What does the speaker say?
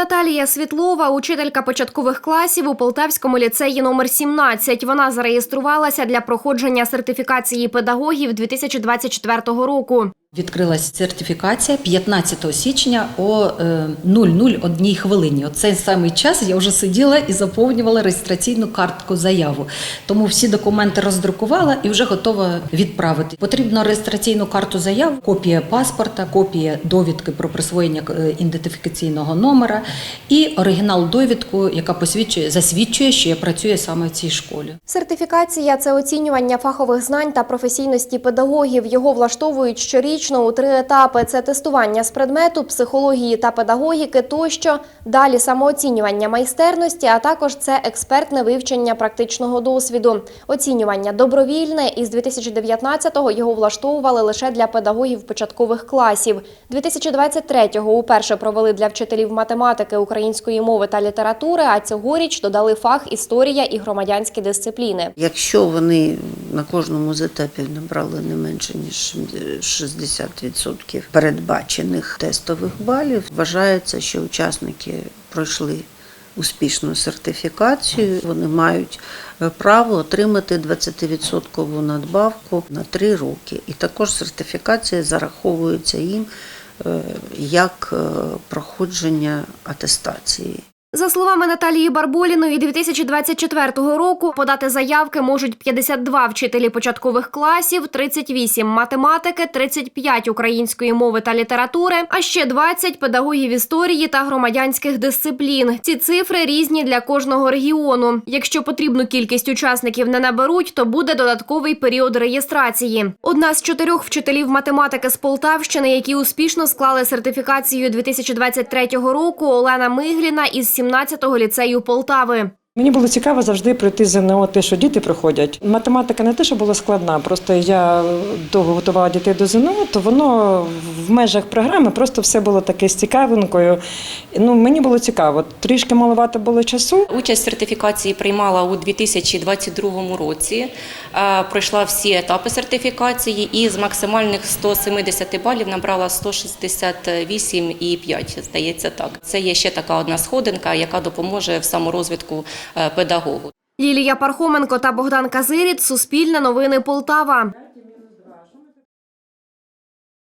Наталія Світлова, учителька початкових класів у Полтавському ліцеї номер 17. Вона зареєструвалася для проходження сертифікації педагогів 2024 року. Відкрилась сертифікація 15 січня о е, 001 хвилині. О цей самий час я вже сиділа і заповнювала реєстраційну картку заяву. Тому всі документи роздрукувала і вже готова відправити. Потрібно реєстраційну карту заяв, копія паспорта, копія довідки про присвоєння е, ідентифікаційного номера і оригінал довідку, яка посвідчує засвідчує, що я працюю саме в цій школі. Сертифікація це оцінювання фахових знань та професійності педагогів. Його влаштовують щорічно у три етапи: це тестування з предмету, психології та педагогіки тощо. Далі самооцінювання майстерності, а також це експертне вивчення практичного досвіду. Оцінювання добровільне. Із 2019-го його влаштовували лише для педагогів початкових класів. 2023-го уперше провели для вчителів математики, української мови та літератури. А цьогоріч додали фах історія і громадянські дисципліни. Якщо вони на кожному з етапів набрали не менше ніж 60% передбачених тестових балів, вважається, що учасники пройшли успішну сертифікацію. Вони мають е, право отримати 20% надбавку на 3 роки. І також сертифікація зараховується їм е, як е, проходження атестації. За словами Наталії Барболіної, 2024 року подати заявки можуть 52 вчителі початкових класів, 38 математики, 35 української мови та літератури, а ще 20 педагогів історії та громадянських дисциплін. Ці цифри різні для кожного регіону. Якщо потрібну кількість учасників не наберуть, то буде додатковий період реєстрації. Одна з чотирьох вчителів математики з Полтавщини, які успішно склали сертифікацію 2023 року, Олена Мигліна із 17-го ліцею Полтави. Мені було цікаво завжди пройти ЗНО, те, що діти проходять. Математика не те, що була складна, просто я довго готувала дітей до ЗНО, то воно в межах програми просто все було таке з цікавинкою. Ну, мені було цікаво. Трішки маловато було часу. Участь в сертифікації приймала у 2022 році. Е, Пройшла всі етапи сертифікації і з максимальних 170 балів набрала 168,5, здається так. Це є ще така одна сходинка, яка допоможе в саморозвитку педагогу. Лілія Пархоменко та Богдан Казиріт. Суспільне новини Полтава.